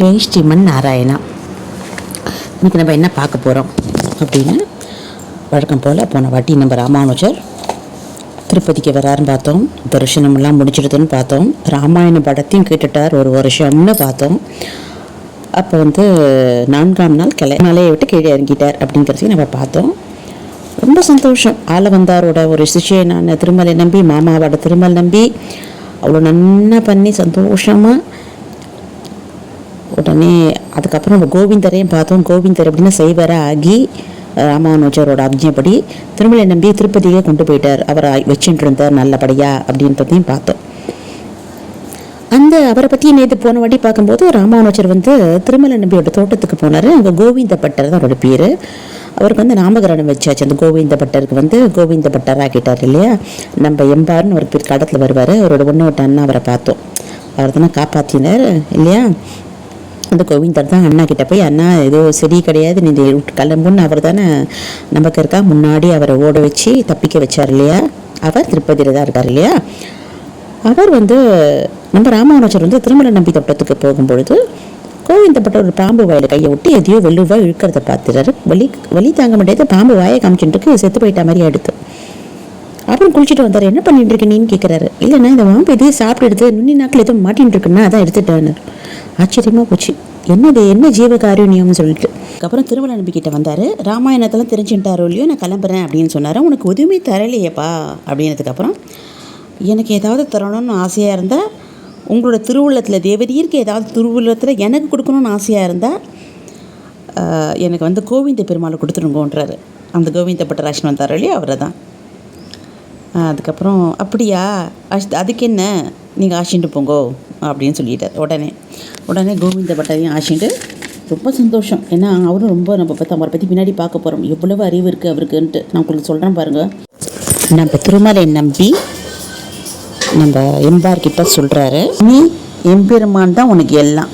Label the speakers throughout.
Speaker 1: ஜெய் ஸ்ரீமன் நாராயணா. இன்றைக்கி நம்ம என்ன பார்க்க போகிறோம் அப்படின்னு வழக்கம் போல் போன வாட்டி நம்ம ராமானுஜர் திருப்பதிக்கு வராருன்னு பார்த்தோம். தரிசனமெல்லாம் முடிச்சிடுதுன்னு பார்த்தோம். ராமாயண படத்தையும் கேட்டுட்டார். ஒரு வருஷம்னு பார்த்தோம். அப்போ வந்து நான்காம் நாள் கிளை மலையை விட்டு கீழே இறங்கிட்டார் அப்படிங்கிறதையும் நம்ம பார்த்தோம். ரொம்ப சந்தோஷம். ஆலவந்தாரோட ஒரு சிஷியனான திருமலை நம்பி மாமாவோட திருமல் நம்பி அவ்வளோ நன்னா பண்ணி சந்தோஷமாக உடனே அதுக்கப்புறம் நம்ம கோவிந்தரையும் பார்த்தோம். கோவிந்தர் எப்படின்னா செய்வராக ஆகி ராமானுஜரோட அப்ஜைப்படி திருமலை நம்பி திருப்பதியே கொண்டு போயிட்டார். அவரை வச்சுட்டு இருந்தார் நல்லபடியா அப்படின்றதையும் பார்த்தோம். அந்த அவரை பற்றி நேற்று போன வாட்டி பார்க்கும்போது ராமானுஜர் வந்து திருமலை நம்பியோட தோட்டத்துக்கு போனார். அங்கே கோவிந்த பட்டர் தான் அவரோட பேர். அவருக்கு வந்து நாமகரணம் வச்சாச்சு. அந்த கோவிந்த பட்டருக்கு வந்து கோவிந்த பட்டர் ஆக்கிட்டார் இல்லையா? நம்ம எம்பார்னு ஒரு பேர் கடத்தில் வருவார். அவரோட ஒன்று விட்ட அண்ணா அவரை பார்த்தோம். அவர் தானே காப்பாற்றினார் இல்லையா? அந்த கோவிந்தர் தான் அண்ணா கிட்ட போய் அண்ணா ஏதோ சரி கிடையாது நீ கிளம்புன்னு அவர் தானே நமக்கு இருக்கா? முன்னாடி அவரை ஓட வச்சு தப்பிக்க வச்சார் இல்லையா? அவர் திருப்பதியில் தான் இருக்கார் இல்லையா? அவர் வந்து நம்ம ராமானுஜர் வந்து திருமலை நம்பி தோட்டத்துக்கு போகும்பொழுது கோவிந்தப்பட்ட ஒரு பாம்பு வாயில் கையை விட்டு எதையோ வெள்ளுவா இழுக்கிறத பார்த்துறாரு வலி வலி தாங்க முடியாது பாம்பு வாயை காமிச்சுட்டு இருக்கு, செத்து போயிட்ட மாதிரி எடுத்து அப்புறம் குளிச்சுட்டு வந்தார். என்ன பண்ணிட்டு இருக்க கேட்குறாரு இல்லைண்ணா இந்த பாம்பு எதையும் சாப்பிட்டு எடுத்து நுண்ணி நாக்கில் எதுவும் மாட்டின்னு இருக்குன்னா அதான் எடுத்துட்டேன்னு. ஆச்சரியமாக போச்சு. என்னது என்ன ஜீவகாருண்யம்னு சொல்லிட்டு. அதுக்கப்புறம் திருமலை நம்பிக்கிட்ட வந்தார். ராமாயணத்தெல்லாம் தெரிஞ்சுட்டாரோ இல்லையோ நான் கிளம்புறேன் அப்படின்னு சொன்னார். உனக்கு உதவி தரலையேப்பா அப்படின்னதுக்கப்புறம் எனக்கு ஏதாவது தரணும்னு ஆசையாக இருந்தால் உங்களோட திருவுள்ளத்தில் தேவதீருக்கு ஏதாவது திருவுள்ளத்தில் எனக்கு கொடுக்கணும்னு ஆசையாக இருந்தால் எனக்கு வந்து கோவிந்த பெருமாளை கொடுத்துருங்கோன்றாரு. அந்த கோவிந்த பட்டராஜன் வந்தார் இல்லையா அவரை தான் அதுக்கப்புறம் அப்படியா? அஷ் அதுக்கு என்ன? நீங்கள் ஆசின்ட்டு போங்கோ. அப்படின்னு சொல்லிட்டார் உடனே உடனே கோவிந்த பட்டரையும் ஆசிண்டு ரொம்ப சந்தோஷம். ஏன்னா அவரும் ரொம்ப நம்ம பற்றி அவரை பற்றி பின்னாடி பார்க்க போகிறோம் எவ்வளவு அறிவு இருக்குது அவருக்குன்ட்டு. நான் உங்களுக்கு சொல்கிறேன் பாருங்கள் நம்ம திருமலை நம்பி நம்ம எம்பார்கிட்ட சொல்கிறாரு நீ எம்பெருமான் தான் உனக்கு எல்லாம்.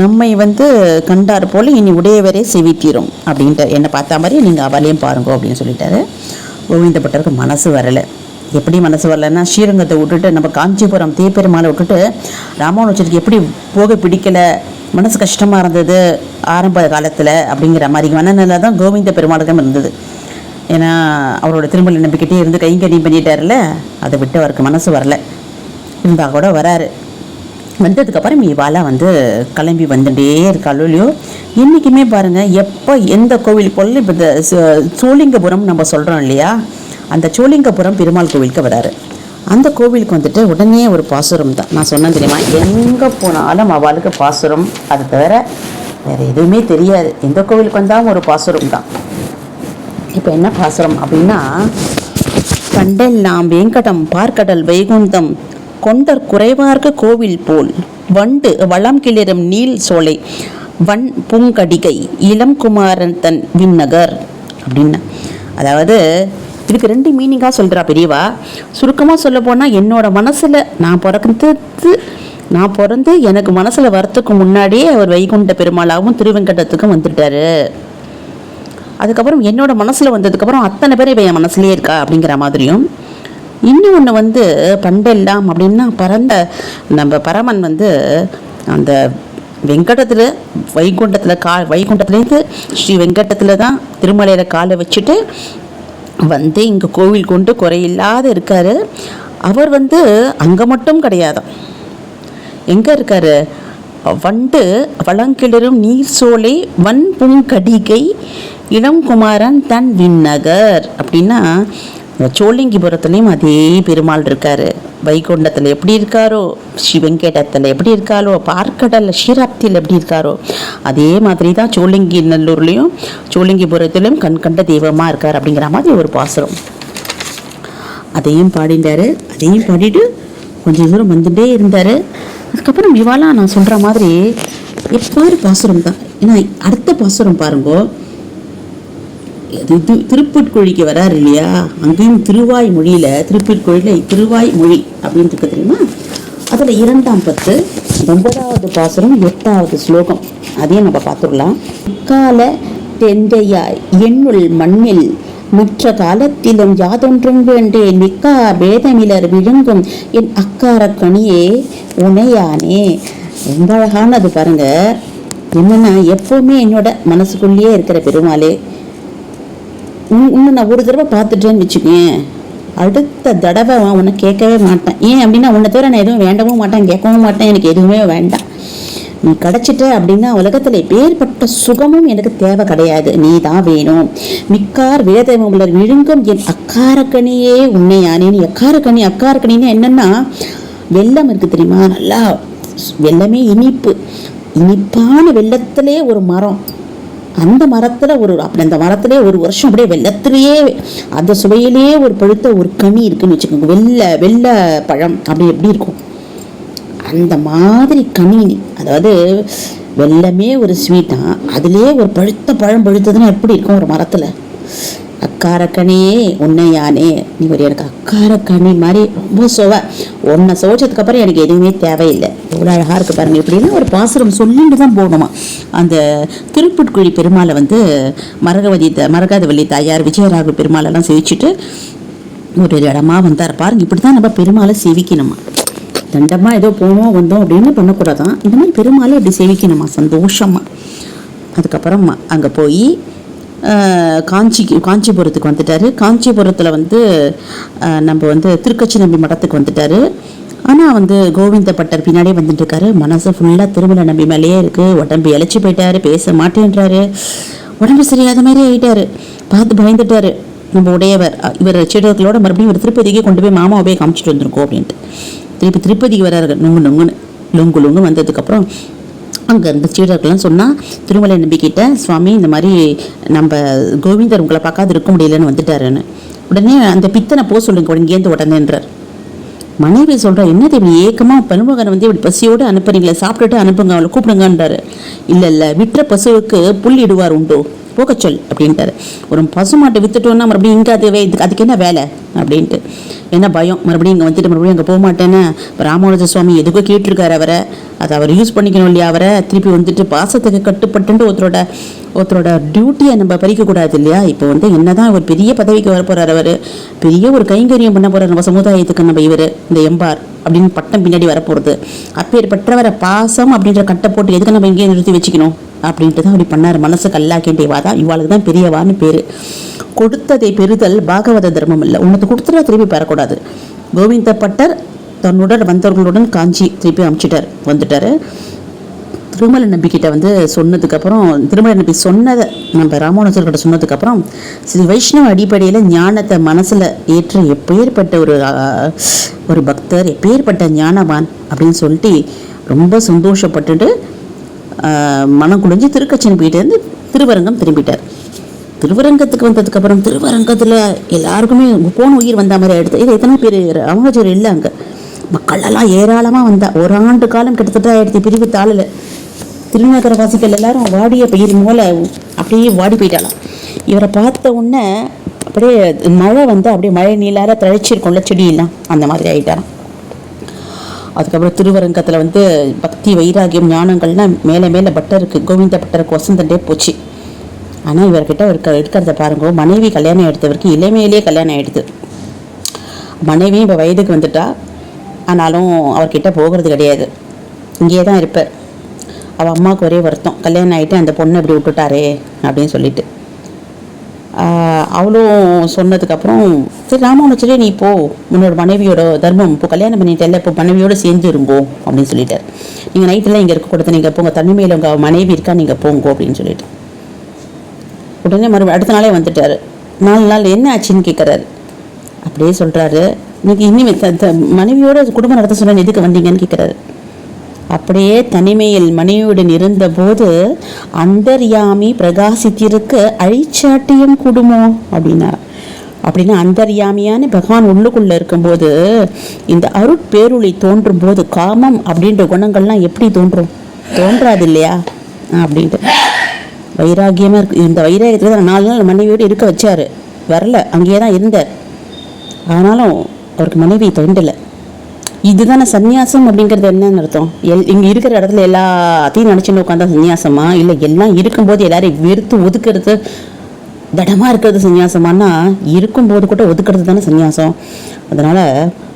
Speaker 1: நம்மை வந்து கண்டார் போல் இனி உடையவரே செவித்தீரும் அப்படின்ட்டு என்னை பார்த்தா மாதிரி நீங்கள் அவளையும் பாருங்க அப்படின்னு சொல்லிட்டாரு. கோவிந்தப்பட்டருக்கு மனசு வரலை. எப்படி மனசு வரலன்னா ஸ்ரீரங்கத்தை விட்டுட்டு நம்ம காஞ்சிபுரம் தீப்பெருமாளை விட்டுட்டு ராமானுஜருக்கு எப்படி போக பிடிக்கலை மனசு கஷ்டமாக இருந்தது ஆரம்ப காலத்தில் அப்படிங்கிற மாதிரி மனநிலை தான் கோவிந்த பெருமாளுக்கும் இருந்தது. ஏன்னா அவரோட திருமலை நம்பிக்கிட்டே இருந்து கைங்கரியம் பண்ணிட்டார்ல அதை விட்டு அவருக்கு மனசு வரல. இருந்தால் கூட வராரு. வந்ததுக்கப்புறம் இவாலாம் வந்து கிளம்பி வந்துட்டே இருக்காள் இல்லையோ இன்றைக்குமே பாருங்கள் எப்போ எந்த கோவில் போல இப்போ இந்த சோ- சோழிங்கபுரம் நம்ம சொல்கிறோம் இல்லையா அந்த சோழிங்கபுரம் பெருமாள் கோவிலுக்கு வராரு. அந்த கோவிலுக்கு வந்துட்டு உடனே ஒரு பாசுரம் தான். நான் சொன்னேன் தெரியுமா? எங்கே போனாலும் அவளுக்கு பாசுரம். அதை தவிர வேறு எதுவுமே தெரியாது. எந்த கோவிலுக்கு வந்தாலும் ஒரு பாசுரம் தான். இப்போ என்ன பாசுரம் அப்படின்னா கண்டெல்லாம் வேங்கடம் பார்க்கடல் வைகுந்தம் கொண்டர் குறைவார்க்கு கோவில் போல் வண்டு வளம் கிளிரும் நீல் சோலை வன் பூங்கடிகை இளம் குமாரன் தன் விண்ணகர் அப்படின்னா. அதாவது இதுக்கு ரெண்டு மீனிங்காக சொல்கிறா பெரியவா. சுருக்கமாக சொல்ல போனால் என்னோட மனசில் நான் பிறக்கிறது நான் பிறந்து எனக்கு மனசில் வரத்துக்கு முன்னாடியே அவர் வைகுண்ட பெருமாளாகவும் திருவெங்கடத்துக்கும் வந்துட்டாரு. அதுக்கப்புறம் என்னோட மனசில் வந்ததுக்கப்புறம் அத்தனை பேர் இவன் என் மனசுலேயே இருக்கா அப்படிங்கிற மாதிரியும். இன்னும் ஒன்று வந்து பண்டெல்லாம் அப்படின்னா பரந்த நம்ம பரமன் வந்து அந்த வெங்கடத்தில் வைகுண்டத்தில் கா வைகுண்டத்துலேருந்து ஸ்ரீ வெங்கடத்தில் தான் திருமலையில் காலை வச்சுட்டு வந்து இங்கே கோவில் கொண்டு குறையில்லாத இருக்கார். அவர் வந்து அங்கே மட்டும் கிடையாதாம் எங்கே இருக்கார்? வண்டு வளங்கிளரும் நீர் சோலை வன் பூங்கடிகை இளங்குமாரன் தன் விண்ணகர். அப்படின்னா சோழிங்கிபுரத்துலேயும் அதே பெருமாள் இருக்காரு. வைகுண்டத்தில் எப்படி இருக்காரோ சிவங்கேட்டத்தில் எப்படி இருக்காரோ பார்க்கடலில் ஷீராப்தியில் எப்படி இருக்காரோ அதே மாதிரி தான் சோழிங்கி நல்லூர்லேயும் சோழிங்கிபுரத்துலேயும் கண் கண்ட தெய்வமாக இருக்கார் அப்படிங்கிற மாதிரி ஒரு பாசுரம். அதையும் பாடிட்டாரு அதையும் பாடிட்டு கொஞ்சம் தூரம் வந்துட்டே இருந்தார். அதுக்கப்புறம் இவாலாம் நான் சொல்கிற மாதிரி எப்பாரு பாசுரம் தான் ஏன்னா அடுத்த பாசுரம் பாருங்கோ இது தி- திருப்புட்குழிக்கு வராரு இல்லையா? அங்கேயும் திருவாய் மொழியில் திருப்புட்குழியில் திருவாய் மொழி அப்படின்னு இருக்கு தெரியுமா? அதில் இரண்டாம் பத்து ஒன்பதாவது பாசுரம் எட்டாவது ஸ்லோகம். அதையும் நம்ம பார்த்துடலாம். கால தெந்தையாய் எண்ணுள் மண்ணில் மற்ற காலத்திலும் யாதொன்றும் வேண்டே நிக்கா பேதமிலர் விழுங்கும் என் அக்கார கனியே உனையானே. ரொம்ப அழகானது பாருங்க. என்னன்னா எப்பவுமே என்னோட மனசுக்குள்ளேயே இருக்கிற பெருமாளே. இன்னும் நான் ஒரு தடவை பார்த்துட்டேன்னு வச்சுக்கேன் அடுத்த தடவை நான் உன்னை கேட்கவே மாட்டேன். ஏன் அப்படின்னா உன்னை தவிர நான் எதுவும் வேண்டவும் மாட்டேன் கேட்கவும் மாட்டேன் எனக்கு எதுவுமே வேண்டாம். நீ கிடச்சிட்ட அப்படின்னா உலகத்தில் பேர்பட்ட சுகமும் எனக்கு தேவை கிடையாது. நீ தான் வேணும். மிக்கார் வேதமுலர் விழுங்கும் என் அக்காரக்கனியே உன்னை நீ அக்காரக்கணி அக்காரக்கணின்னு என்னென்னா வெள்ளம் இருக்குது தெரியுமா? நல்லா வெள்ளமே இனிப்பு. இனிப்பான வெள்ளத்திலே ஒரு மரம். அந்த மரத்தில் ஒரு அப்படி அந்த மரத்திலே ஒரு வருஷம் அப்படியே வெள்ளத்திலேயே அந்த சுவையிலேயே ஒரு பழுத்த ஒரு கனி இருக்குன்னு வச்சுக்கோங்க. வெள்ளை வெள்ளை பழம் அப்படி எப்படி இருக்கும்? அந்த மாதிரி கனி அதாவது வெள்ளமே ஒரு ஸ்வீட்டா அதுலேயே ஒரு பழுத்த பழம் பழுத்ததுன்னா எப்படி இருக்கும் ஒரு மரத்தில்? அக்காரக்கனியே உன்னை யானே. நீ ஒரு எனக்கு அக்காரக்கனி மாதிரி ரொம்ப சுவை. உன்னை சுவைச்சதுக்கப்புறம் எனக்கு எதுவுமே தேவையில்லை. எவ்வளோ அழகாக இருக்கு பாருங்கள் எப்படின்னா ஒரு பாசுரம் சொல்லிட்டு தான் போகணுமா. அந்த திருப்புட்குழி பெருமாளை வந்து மரகவதி த- தாயார் விஜயராகு பெருமாளெல்லாம் சேவிச்சுட்டு ஒரு இடமா வந்தார். பாருங்க இப்படி தான் நம்ம பெருமாளை சேவிக்கணுமா. தண்டமாக ஏதோ போனோம் வந்தோம் அப்படின்னு பண்ணக்கூடாதான். இந்த மாதிரி பெருமாளை இப்படி சேவிக்கணுமா? சந்தோஷமாக அதுக்கப்புறம் அங்கே போய் காஞ்சிக்கு காஞ்சிபுரத்துக்கு வந்துட்டார். காஞ்சிபுரத்தில் வந்து நம்ம வந்து திருக்கச்சி நம்பி மடத்துக்கு வந்துட்டாரு. ஆனால் வந்து கோவிந்த பட்டர் பின்னாடியே வந்துட்டு இருக்காரு மனசு ஃபுல்லாக திருமலை நம்பி மேலேயே இருக்கு. உடம்பு இழைச்சி போயிட்டாரு. பேச மாட்டேன்றாரு. உடம்பு சரியாத மாதிரி ஆயிட்டாரு. பார்த்து பயந்துட்டாரு. நம்ம உடையவர். இவர் சீடர்களோட மறுபடியும் ஒரு திருப்பதிக்கே கொண்டு போய் மாமாவை போய் காமிச்சிட்டு வந்திருக்கோம் அப்படின்ட்டு. திருப்பி திருப்பதிக்கு வராரு நொங்கு நொங்குன்னு. லொங்கு லொங்கு வந்ததுக்கப்புறம் அங்கே இருந்த சீடர்கள்லாம் சொன்னால் திருமலை நம்பிக்கிட்ட சுவாமி இந்த மாதிரி நம்ம கோவிந்தர் உங்களை பார்க்காது இருக்க முடியலன்னு வந்துட்டாருன்னு. உடனே அந்த பித்தனை போக சொல்லுங்க. இங்கேருந்து உடனேன்றார். மனைவி சொல்றா என்னது இப்படி ஏக்கமாக பருமகனை வந்து இப்படி பசியோடு அனுப்புறீங்களே? சாப்பிட்டுட்டு அனுப்புங்க அவளை கூப்பிடுங்கன்றாரு. இல்லை இல்லை விற்ற பசுவுக்கு புல் இடுவார் உண்டோ. போகச்சொல் அப்படின்ட்டாரு. ஒரு பசுமாட்டை வித்துட்டோன்னா மறுபடியும் இங்கே அது வே- இதுக்கு அதுக்கு என்ன வேலை? அப்படின்ட்டு. என்ன பயம்? மறுபடியும் இங்கே வந்துட்டு மறுபடியும் அங்கே போக மாட்டேன்னு இப்ப ராமானுஜ சுவாமி எதுக்கோ கேட்டிருக்காரு அவரை? அதை அவர் யூஸ் பண்ணிக்கணும் இல்லையா அவரை? திருப்பி வந்துட்டு பாசத்துக்கு கட்டுப்பட்டுன்ட்டு ஒருத்தரோட ஒருத்தரோட டியூட்டியை நம்ம பறிக்கக்கூடாது இல்லையா? இப்போ வந்து என்னதான் ஒரு பெரிய பதவிக்கு வர அவர்? பெரிய ஒரு கைங்கரியம் பண்ண போறாரு நம்ம சமுதாயத்துக்கு நம்ம இவர் இந்த எம்பார் அப்படின்னு பட்டம் பின்னாடி வரப்போகிறது அப்பேற்பட்டவரை பாசம் அப்படின்ற கட்டை போட்டு எதுக்கு நம்ம இங்கேயே நிறுத்தி வச்சுக்கணும்? அப்படின்ட்டு தான் அப்படி பண்ணார். மனசு கல்லாக்கேண்டியவா தான் இவாளுக்கு தான் பெரியவான்னு பேர். கொடுத்ததை பெறுதல் பாகவத தர்மம் இல்லை. உனக்கு கொடுத்துட்டா திருப்பி பெறக்கூடாது. கோவிந்த பட்டர் தன்னுடன் வந்தவர்களுடன் காஞ்சி திருப்பி அனுப்பிச்சிட்டார் வந்துட்டாரு. திருமலை நம்பிக்கிட்ட வந்து சொன்னதுக்கப்புறம் திருமலை நம்பி சொன்னதை நம்ம ராமானுஜர்கிட்ட சொன்னதுக்கப்புறம் ஸ்ரீ வைஷ்ணவ அடிப்படையில் ஞானத்தை மனசில் ஏற்ற எப்பேற்பட்ட ஒரு ஒரு பக்தர் எப்பேற்பட்ட ஞானவான் அப்படின்னு சொல்லிட்டு ரொம்ப சந்தோஷப்பட்டுட்டு மனம் குடிஞ்சு திருக்கச்சின் போயிட்டு திருவரங்கம் திரும்பிட்டார். திருவரங்கத்துக்கு வந்ததுக்கப்புறம் திருவரங்கத்தில் எல்லாருக்குமே போன உயிர் வந்த மாதிரி ஆயிடுது. இது எத்தனை பேர்? ராமானுஜர் இல்லை அங்கே. மக்கள் எல்லாம் ஏராளமாக வந்தா. ஒரு ஆண்டு காலம் கிட்டத்தட்ட ஆயிடுச்சு பிரிவு தாளில். திருநகர வாசிகள் எல்லாரும் வாடிய பயிர் மூல அப்படியே வாடி போயிட்டாலாம் இவரை பார்த்த உடனே அப்படியே மழை வந்து அப்படியே மழை நீளார தழைச்சிருக்கும்ல செடியெல்லாம் அந்த மாதிரி ஆகிட்டாராம் அதுக்கப்புறம் திருவரங்கத்தில் வந்து பக்தி வைராகியம் ஞானங்கள்லாம் மேலே மேலே பட்டருக்கு கோவிந்த பட்டருக்கு வசந்தண்டே போச்சு. ஆனால் இவர்கிட்ட இருக்க இருக்கிறத பாருங்க. மனைவி கல்யாணம் எடுத்தவருக்கு இளமையிலேயே கல்யாணம் ஆகிடுது மனைவியும் இப்போ வயதுக்கு வந்துட்டா ஆனாலும் அவர்கிட்ட போகிறது கிடையாது. இங்கேயே தான் இருப்பார் அவள் அம்மாவுக்கு ஒரே வருத்தம். கல்யாணம் ஆகிட்டு அந்த பொண்ணை இப்படி விட்டுட்டாரே அப்படின்னு சொல்லிட்டு. அவளும் சொன்னதுக்கப்புறம் சரி ராமானுச்சரே நீ போ. உன்னோட மனைவியோட தர்மம். இப்போ கல்யாணம் பண்ணிட்டேல்ல இப்போ மனைவியோட சேர்ந்து இருங்கோ அப்படின்னு சொல்லிட்டார். நீங்கள் நைட்டெல்லாம் இங்கே இருக்கக்கூடாது நீங்கள் போங்க. தனிமையில் உங்கள் மனைவி இருக்கா நீங்கள் போங்கோ அப்படின்னு சொல்லிட்டு. உடனே மறுபடியும் அடுத்த நாளே வந்துட்டார். நாலு நாள் என்ன ஆச்சுன்னு கேட்குறாரு அப்படியே சொல்கிறாரு இன்னைக்கு இனிமே த- த- மனைவியோட குடும்பம் நடத்த சொன்ன எதுக்கு வந்தீங்கன்னு கேட்குறாரு அப்படியே தனிமையில் மனைவியுடன் இருந்தபோது அந்தர்யாமி பிரகாசித்திருக்க அழிச்சாட்டியம் குடுமோ? அப்படின்னா அப்படின்னா அந்தர்யாமியான பகவான் உள்ளுக்குள்ளே இருக்கும்போது இந்த அருட்பேருளை தோன்றும் போது காமம் அப்படின்ற குணங்கள்லாம் எப்படி தோன்றும்? தோன்றாது இல்லையா? அப்படின்ட்டு. வைராகியமாக இருக்கு. இந்த வைராகியத்தில் தான் நாலு நாள் மனைவியோடு இருக்க வச்சாரு. வரல. அங்கேயே தான் இருந்தார். ஆனாலும் அவருக்கு மனைவி தோண்டலை இதுதானே சந்நியாசம் அப்படிங்கிறது என்னன்னு அர்த்தம். எல் இங்கே இருக்கிற இடத்துல எல்லாத்தையும் நினச்சின்னு உட்காந்தா சந்நியாசமா? இல்லை எல்லாம் இருக்கும்போது எல்லாரையும் வெறுத்து ஒதுக்குறது திடமாக இருக்கிறது சந்நியாசமானா இருக்கும்போது கூட ஒதுக்கிறது தானே சந்நியாசம். அதனால்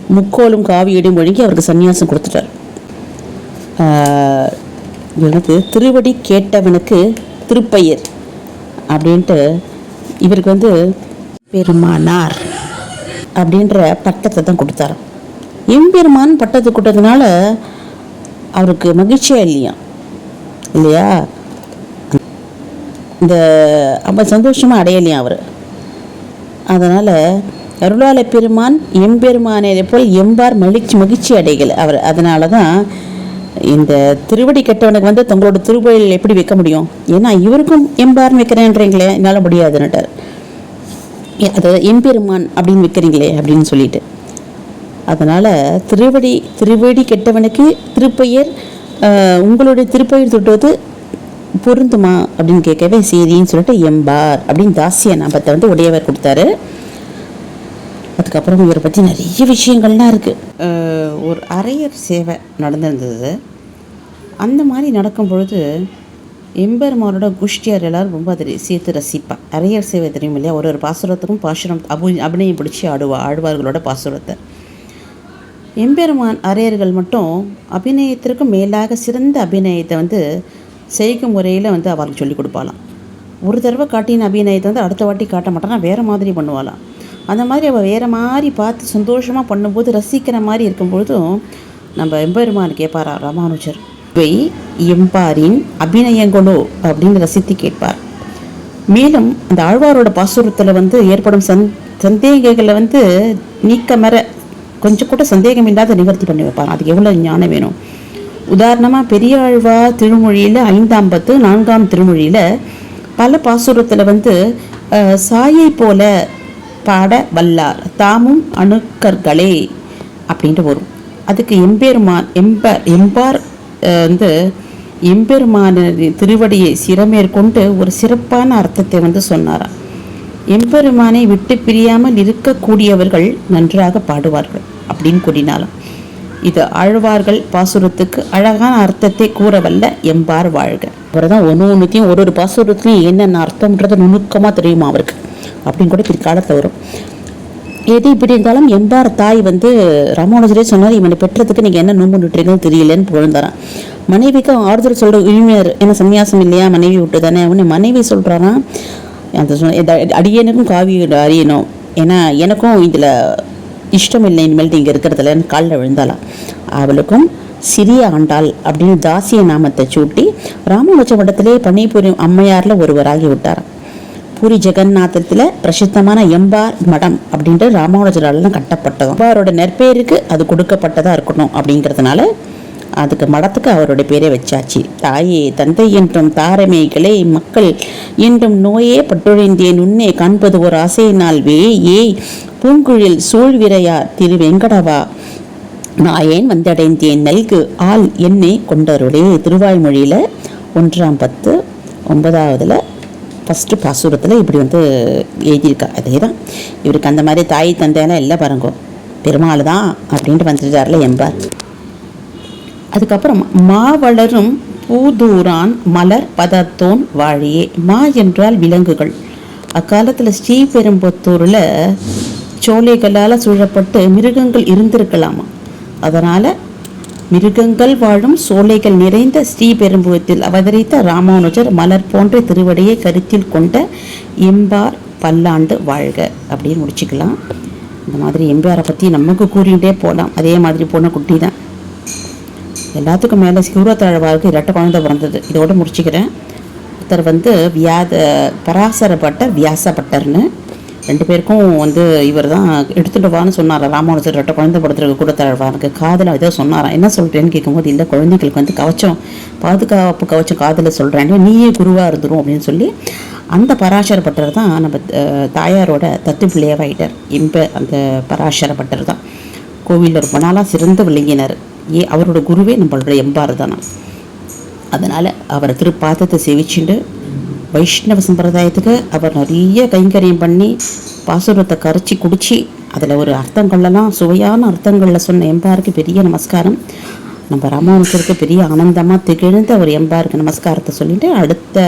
Speaker 1: முக்கோலும் காவியடியும் ஒழுங்கி அவருக்கு சந்நியாசம் கொடுத்துட்டார். ஆஹ், திருவடி கேட்டவனுக்கு திருப்பயிர் அப்படின்ட்டு இவருக்கு வந்து பெருமானார் அப்படின்ற பட்டத்தை தான் கொடுத்தாராம். எம்பெருமான் பட்டத்தை கொடுத்ததுனால அவருக்கு மகிழ்ச்சியா இல்லையா? இல்லையா? இந்த அப்போ சந்தோஷமாக அடையலையாம் அவர்? அதனால் அருளாள பெருமான் எம்பெருமானை போல் எம்பார் மகிழ்ச்சி மகிழ்ச்சி அடைகள் அவர். அதனால தான் இந்த திருவடி கெட்டவனுக்கு வந்து தங்களோட திருவழியில் எப்படி வைக்க முடியும்? ஏன்னா இவருக்கும் எம்பார்னு வைக்கிறேன்றீங்களே என்னால் முடியாதுன்னுட்டார். அதாவது எம்பெருமான் அப்படின்னு வைக்கிறீங்களே அப்படின்னு சொல்லிட்டு. அதனால் திருவடி திருவடி கெட்டவனுக்கு திருப்பெயர் உங்களுடைய திருப்பெயர் தொட்டுவது பொருந்துமா அப்படின்னு கேட்கவே சரின்னு சொல்லிட்டு எம்பார் அப்படின்னு தாசிய நாபத்தை வந்து உடையவர் கொடுத்தாரு. அதுக்கப்புறம் இவரை பற்றி நிறைய விஷயங்கள்லாம் இருக்குது ஒரு அரையர் சேவை நடந்திருந்தது. அந்த மாதிரி நடக்கும் பொழுது எம்பெருமானோட குஷ்டியார் எல்லோரும் ரொம்ப அதை சேர்த்து ரசிப்பேன் அரையர் சேவை தெரியும் இல்லையா? ஒரு ஒரு பாசுரத்துக்கும் பாசுரம் அபு அபிநயம் பிடிச்சி ஆடுவா ஆழ்வார்களோட பாசுரத்தை. எம்பெருமான் அரையர்கள் மட்டும் அபிநயத்திற்கு மேலாக சிறந்த அபிநயத்தை வந்து செய்கும் முறையில் வந்து அவருக்கு சொல்லிக் கொடுப்பாளாம். ஒரு தடவை காட்டின அபிநயத்தை வந்து அடுத்த வாட்டி காட்ட மாட்டானா? வேறு மாதிரி பண்ணுவாளாம். அந்த மாதிரி அவள் வேறு மாதிரி பார்த்து சந்தோஷமாக பண்ணும்போது ரசிக்கிற மாதிரி இருக்கும்பொழுதும் நம்ம எம்பெருமான் கேட்பாரா ராமானுஜர். இவை எம்பாரின் அபிநயங்களோ? அப்படின்னு ரசித்து கேட்பார். மேலும் அந்த ஆழ்வாரோட பாசுரத்தில் வந்து ஏற்படும் சந் சந்தேகங்களை வந்து நீக்கமர கொஞ்சம் கூட சந்தேகம் இல்லாத நிவர்த்தி பண்ணி வைப்பாங்க அதுக்கு எவ்வளோ ஞானம் வேணும்? உதாரணமாக பெரிய ஆழ்வார் திருமொழியில் ஐந்தாம் பத்து நான்காம் திருமொழியில் பல பாசுரத்தில் வந்து சாயை போல பாட வல்லார். தாமும் அணுக்கர்களே அப்படின்ட்டு வரும். அதுக்கு எம்பெருமான் எம்ப எம்பார் வந்து எம்பெருமான திருவடியை சிறமேற்கொண்டு ஒரு சிறப்பான அர்த்தத்தை வந்து சொன்னாராம். எம்பெருமானை விட்டு பிரியாமல் இருக்கக்கூடியவர்கள் நன்றாக பாடுவார்கள் அப்படின்னு கூறினாலும் இது ஆழ்வார்கள் பாசுரத்துக்கு அழகான அர்த்தத்தை கூறவல்ல எம்பார் வாழ்க. அவர் தான் ஒன்று ஒன்றுத்தையும் ஒரு ஒரு பாசுரத்துலையும் என்னென்ன அர்த்தம்ன்றது நுணுக்கமாக தெரியுமா அவருக்கு? அப்படின்னு கூட பிற்காலத்தில் வரும். எது இப்படி இருந்தாலும் எம்பார் தாய் வந்து ராமானுஜரே சொன்னார் இவனை பெற்றதுக்கு நீங்கள் என்ன நோம்பு நுட்டுறீங்கன்னு தெரியலன்னு புகழ்ந்தாரான் மனைவிக்கு ஆறுதல் சொல்கிற உரிமையர் என்ன சன்னியாசம் இல்லையா? மனைவி விட்டு தானே அவனு மனைவி சொல்கிறாராம் அந்த அடியனுக்கும் காவி அறியணும் ஏன்னா எனக்கும் இதில் இஷ்டம் இல்லை இனிமேல் இங்கே இருக்கிறதுலன்னு காலில் விழுந்தாலாம் அவளுக்கும் சிறிய ஆண்டாள் அப்படின்னு தாசிய நாமத்தை சூட்டி ராமானுஜ மடத்திலே பணிபுரியும் அம்மையாரில் ஒருவராகி விட்டாராம். பூரி ஜெகநாதத்தில் பிரசித்தமான எம்பார் மடம் அப்படின்ட்டு ராமானுஜரால கட்டப்பட்டதும் எம்பாரோட நெற்பேருக்கு அது கொடுக்கப்பட்டதாக இருக்கணும் அப்படிங்கிறதுனால அதுக்கு மடத்துக்கு அவருடைய பேரை வச்சாச்சு. தாயே தந்தை என்றும் தாரமைகளே மக்கள் என்றும் நோயே பட்டொழிந்தேன். உன்னே காண்பது ஒரு ஆசையினால் வே ஏய் பூங்குழில் சூழ்விரையா திரு வெங்கடவா நாயேன் வந்தடைந்தேன். நல்கு ஆள் என்னை கொண்டருளே. திருவாய்மொழியில் ஒன்றாம் பத்து ஒன்பதாவதுல ஃபஸ்ட்டு பாசுரத்தில் இப்படி வந்து எழுதியிருக்கா. அதே தான் இவருக்கு அந்த மாதிரி தாய் தந்தையெல்லாம் இல்லை பாருங்கோ. பெருமாள் தான் அப்படின்ட்டு வந்துட்டார்ல எம்பார். அதுக்கப்புறம் மா வளரும் பூதூரான் மலர் பதத்தோன் வாழியே. மா என்றால் விலங்குகள். அக்காலத்தில் ஸ்ரீபெரும்புத்தூரில் சோலைகளால் சூழப்பட்டு மிருகங்கள் இருந்திருக்கலாமா. அதனால் மிருகங்கள் வாழும் சோலைகள் நிறைந்த ஸ்ரீபெரும்புவத்தில் அவதரித்த ராமானுஜர் மலர் போன்ற திருவடியை கருத்தில் கொண்ட எம்பார் பல்லாண்டு வாழ்க அப்படின்னு முடிச்சுக்கலாம். இந்த மாதிரி எம்பாரை பற்றி நமக்கு கூறிகிட்டே போகலாம் அதே மாதிரி போன குட்டி தான். எல்லாத்துக்கும் மேலே சிவராத்தாழ்வாருக்கு இரட்டை குழந்தை பிறந்தது. இதோடு முடிச்சுக்கிறேன். ஒருத்தர் வந்து வியாத பராசர பட்டர் வியாச பட்டர்னு ரெண்டு பேருக்கும் வந்து இவர் தான் எடுத்துகிட்டு வான்னு சொன்னார் ராமானுஜர் ரெட்டை குழந்தை கூட கூடத்தாழ்வாருக்கு காதில் ஏதோ சொன்னாராம் என்ன சொல்கிறேன்னு கேட்கும்போது இல்லை குழந்தைகளுக்கு வந்து கவச்சம் பாதுகாப்பு கவச்சம் காதில் சொல்கிறேன் நீயே குருவாக இருந்துடும் அப்படின்னு சொல்லி அந்த பராசர பட்டர் தான் நம்ம தாயாரோட தத்து பிள்ளையாவாயிட்டார். இம்ப அந்த பராசர பட்டர் தான் கோவிலில் ரொம்ப நாளாக சிறந்த விளங்கினர். ஏ அவரோட குருவே நம்மளோட எம்பார் தானா அதனால் அவரை திருப்பாதத்தை சேவிச்சுட்டு வைஷ்ணவ சம்பிரதாயத்துக்கு அவர் நிறைய கைங்கரியம் பண்ணி பாசுரத்தை கரைச்சி குடித்து அதில் ஒரு அர்த்தங்கள்லாம் சுவையான அர்த்தங்களில் சொன்ன எம்பாருக்கு பெரிய நமஸ்காரம். நம்ம ராமானுஜருக்கு பெரிய ஆனந்தமாக திகழ்ந்த ஒரு எம்பாருக்கு நமஸ்காரத்தை சொல்லிவிட்டு அடுத்த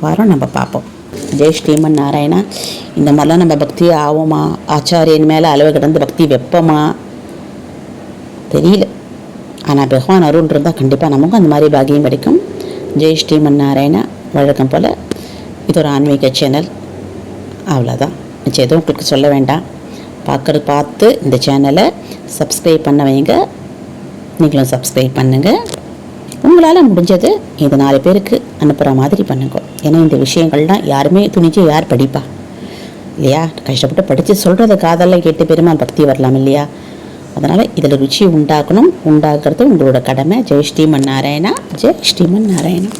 Speaker 1: வாரம் நம்ம பார்ப்போம். ஜெய் ஸ்ரீமன் நாராயணா. இந்த மாதிரிலாம் நம்ம பக்தி ஆவோமா? ஆச்சாரியன் மேலே அளவு கிடந்து பக்தி வெப்பமா? தெரியல. ஆனால் பகவான் அருள் இருந்தால் கண்டிப்பாக நமக்கும் அந்த மாதிரி பாக்கியம் கிடைக்கும். ஜெய் ஸ்ரீமன் நாராயணா. வழக்கம் போல் இது ஒரு ஆன்மீக சேனல் அவ்வளோதான் மிச்சம் எதுவும் உங்களுக்கு சொல்ல வேண்டாம். பார்க்குறது பார்த்து இந்த சேனலை சப்ஸ்கிரைப் பண்ண வைங்க. நீங்களும் சப்ஸ்கிரைப் பண்ணுங்கள் உங்களால் முடிஞ்சது இது நாலு பேருக்கு அனுப்புகிற மாதிரி பண்ணுங்க. ஏன்னா இந்த விஷயங்கள்லாம் யாருமே துணிஞ்சு யார் படிப்பா? இல்லையா? கஷ்டப்பட்டு படித்து சொல்கிறத காதெல்லாம் கேட்டு பெருமாள் பக்தி வரலாம் இல்லையா? அதனால் இதில் ருச்சி உண்டாக்கணும். உண்டாக்குறது உங்களோட கடமை. ஜெய் ஸ்ரீமன் நாராயணா. ஜெய் ஸ்ரீமன் நாராயணா.